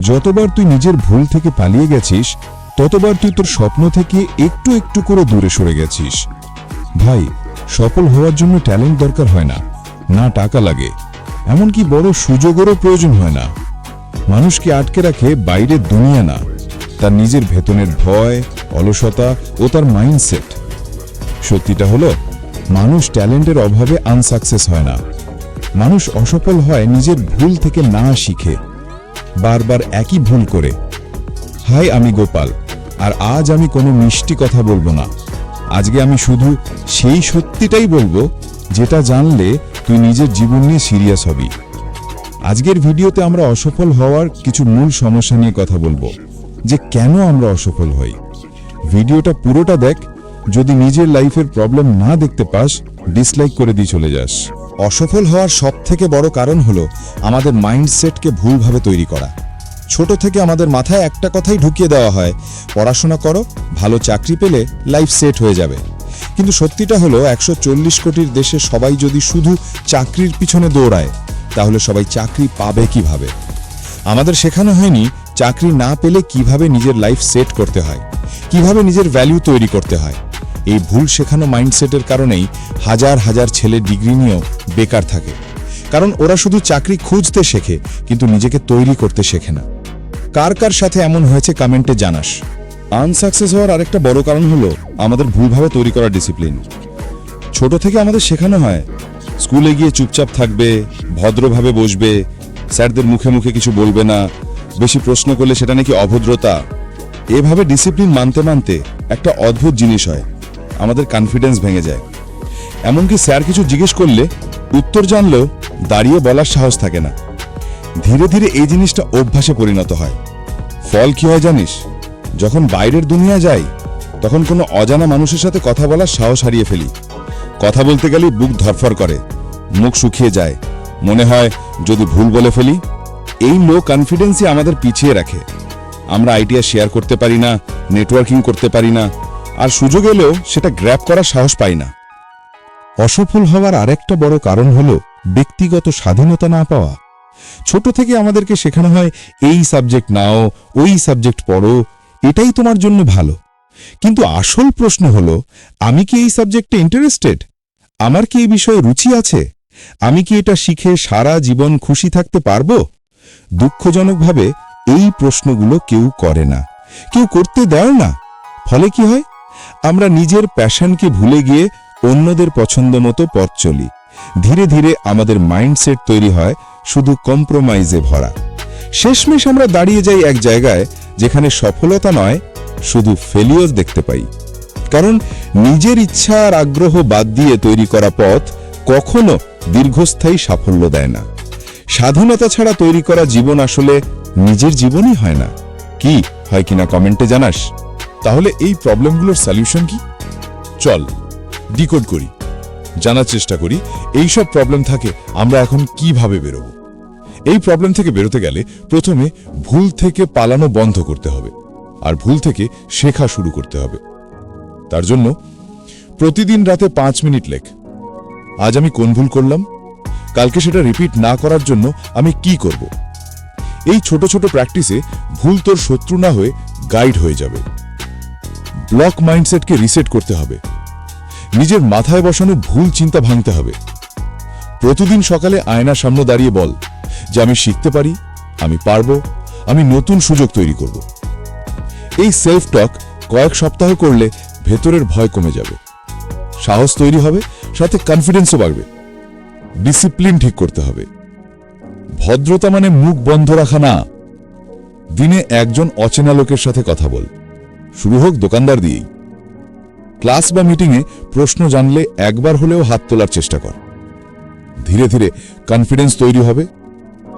যতবার তুই নিজের ভুল থেকে পালিয়ে গেছিস, ততবার তুই তোর স্বপ্ন থেকে একটু একটু করে দূরে সরে গেছিস। ভাই, সফল হওয়ার জন্য ট্যালেন্ট দরকার হয় না না টাকা লাগে। এমনকি বড় সুযোগেরও প্রয়োজন হয় না। মানুষকে আটকে রাখে বাইরের দুনিয়া না, তার নিজের ভেতনের ভয়, অলসতা ও তার মাইন্ডসেট। সত্যিটা হলো, মানুষ ট্যালেন্টের অভাবে আনসাকসেস হয় না। মানুষ অসফল হয় নিজের ভুল থেকে না শিখে। বারবার একই ভুল করে। হাই আমি গোপাল, আর আজ আমি কোনো মিষ্টি কথা বলব না। আজকে আমি শুধু সেই সত্যিটাই বলব, যেটা জানলে তুই নিজের জীবন নিয়ে সিরিয়াস হবি। আজকের ভিডিওতে আমরা অসফল হওয়ার কিছু মূল সমস্যা নিয়ে কথা বলব, যে কেন আমরা অসফল হই। ভিডিওটা পুরোটা দেখ, যদি নিজের লাইফের প্রবলেম না দেখতে পাস ডিসলাইক করে দিয়ে চলে যাস। অসফল হওয়ার সব থেকে বড় কারণ হলো আমাদের মাইন্ডসেটকে ভুলভাবে তৈরি করা। ছোট থেকে আমাদের মাথায় একটা কথাই ঢুকিয়ে দেওয়া হয়, পড়াশোনা করো, ভালো চাকরি পেলে লাইফ সেট হয়ে যাবে। কিন্তু সত্যিটা হলো একশো চল্লিশ কোটির দেশে সবাই যদি শুধু চাকরির পিছনে দৌড়ায়, তাহলে সবাই চাকরি পাবে কীভাবে? আমাদের শেখানো হয়নি চাকরি না পেলে কীভাবে নিজের লাইফ সেট করতে হয়, কীভাবে নিজের ভ্যালু তৈরি করতে হয়। এই ভুল শেখানো মাইন্ডসেটের কারণেই হাজার হাজার ছেলে ডিগ্রি নিয়েও বেকার থাকে। কারণ ওরা শুধু চাকরি খুঁজতে শেখে, কিন্তু নিজেকে তৈরি করতে শেখে না। কার কার সাথে এমন হয়েছে কমেন্টে জানাস। আনসাকসেস হওয়ার আরেকটা বড় কারণ হলো আমাদের ভুলভাবে তৈরি করা ডিসিপ্লিন। ছোট থেকে আমাদের শেখানো হয়, স্কুলে গিয়ে চুপচাপ থাকবে, ভদ্রভাবে বসবে, স্যারদের মুখে মুখে কিছু বলবে না, বেশি প্রশ্ন করলে সেটা নাকি অভদ্রতা। এভাবে ডিসিপ্লিন মানতে মানতে একটা অদ্ভুত জিনিস হয়। আমাদের কনফিডেন্স ভেঙে যায়। এমনকি স্যার কিছু জিজ্ঞেস করলে উত্তর জানলেও দাঁড়িয়ে বলার সাহস থাকে না। ধীরে ধীরে এই জিনিসটা অভ্যাসে পরিণত হয়। ফল কি হয় জানিস? যখন বাইরের দুনিয়া যাই, তখন কোনো অজানা মানুষের সাথে কথা বলার সাহস হারিয়ে ফেলি। কথা বলতে গেলে বুক ধরফর করে, মুখ শুকিয়ে যায়। মনে হয় যদি ভুল বলে ফেলি, এই লো কনফিডেন্সই আমাদের পিছিয়ে রাখে। আমরা আইডিয়া শেয়ার করতে পারি না নেটওয়ার্কিং করতে পারি না আর সুযোগ এলেও সেটা গ্র্যাব করার সাহস পাই না। অসফল হওয়ার আরেকটা বড় কারণ হল ব্যক্তিগত স্বাধীনতা না পাওয়া। ছোট থেকে আমাদেরকে শেখানো হয়, এই সাবজেক্ট নাও, ওই সাবজেক্ট পড়ো, এটাই তোমার জন্য ভালো। কিন্তু আসল প্রশ্ন হল, আমি কি এই সাবজেক্টে ইন্টারেস্টেড আমার কি এই বিষয়ে রুচি আছে? আমি কি এটা শিখে সারা জীবন খুশি থাকতে পারব? দুঃখজনকভাবে এই প্রশ্নগুলো কেউ করে না। কেউ করতে দেয় না। ফলে কি হয়? আমরা নিজের প্যাশনকে ভুলে গিয়ে অন্যদের পছন্দ মতো পথ চলি। ধীরে ধীরে আমাদের মাইন্ডসেট তৈরি হয় শুধু কম্প্রোমাইজে ভরা। শেষমেশ আমরা দাঁড়িয়ে যাই এক জায়গায় যেখানে সফলতা নয়, শুধু ফেলিওর দেখতে পাই। কারণ নিজের ইচ্ছা আর আগ্রহ বাদ দিয়ে তৈরি করা পথ কখনো দীর্ঘস্থায়ী সাফল্য দেয় না। স্বাধীনতা ছাড়া তৈরি করা জীবন আসলে নিজের জীবনই হয় না। কি? হয় কিনা কমেন্টে জানাস। তাহলে এই প্রবলেমগুলোর সলিউশন কি? চল, ডিকোড করি, জানার চেষ্টা করি এই সব প্রবলেম থাকে, আমরা এখন কীভাবে বেরোব? এই প্রবলেম থেকে বেরোতে গেলে প্রথমে ভুল থেকে পালানো বন্ধ করতে হবে, আর ভুল থেকে শেখা শুরু করতে হবে। তার জন্য প্রতিদিন রাতে পাঁচ মিনিট লেখ, আজ আমি কোন ভুল করলাম? কালকে সেটা রিপিট না করার জন্য আমি কি করব? এই ছোট ছোট প্র্যাকটিসে ভুল তোর শত্রু না হয়ে গাইড হয়ে যাবে। ব্লক মাইন্ডসেটকে রিসেট করতে হবে। নিজের মাথায় বসানো ভুল চিন্তা ভাঙতে হবে। প্রতিদিন সকালে আয়নার সামনে দাঁড়িয়ে বল যে আমি শিখতে পারি, আমি পারব, আমি নতুন সুযোগ তৈরি করব। এই সেলফ টক কয়েক সপ্তাহ করলে ভেতরের ভয় কমে যাবে। সাহস তৈরি হবে, সাথে কনফিডেন্সও বাড়বে। ডিসিপ্লিন ঠিক করতে হবে। ভদ্রতা মানে মুখ বন্ধ রাখা না। দিনে একজন অচেনা লোকের সাথে কথা বল। শুরু হোক দোকানদার দিয়েই। ক্লাস বা মিটিংয়ে প্রশ্ন জানলে একবার হলেও হাত তোলার চেষ্টা কর। ধীরে ধীরে কনফিডেন্স তৈরি হবে,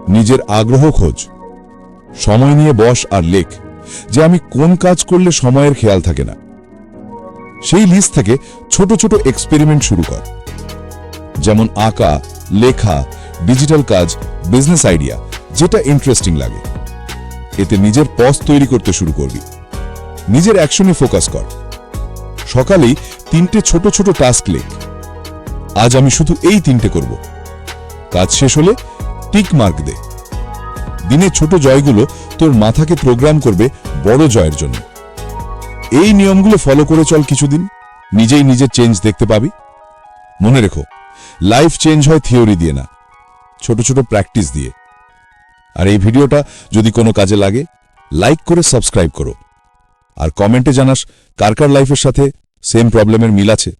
নিজের আগ্রহ খোঁজ। সময় নিয়ে বস আর লেখ যে আমি কোন কাজ করলে সময়ের খেয়াল থাকে না। সেই লিস্ট থেকে ছোট ছোট এক্সপেরিমেন্ট শুরু কর। যেমন আঁকা, লেখা ডিজিটাল কাজ বিজনেস আইডিয়া যেটা ইন্টারেস্টিং লাগে। এতে নিজের পথ তৈরি করতে শুরু করবি। নিজের অ্যাকশনে ফোকাস কর। সকালেই তিনটে ছোট ছোট টাস্ক লেখ। আজ আমি শুধু এই তিনটে করব। কাজ শেষ হলে টিক মার্ক দে। দিনে ছোট জয়গুলো তোর মাথাকে প্রোগ্রাম করবে বড় জয়ের জন্য। এই নিয়মগুলো ফলো করে চল কিছুদিন। নিজেই নিজের চেঞ্জ দেখতে পাবি। মনে রেখো, লাইফ চেঞ্জ হয় থিওরি দিয়ে না। ছোট ছোট প্র্যাকটিস দিয়ে। আর এই ভিডিওটা যদি কোনো কাজে লাগে, লাইক করে সাবস্ক্রাইব করো। আর কমেন্টে জানাস কার কার লাইফের সাথে সেম প্রবলেমের মিল আছে।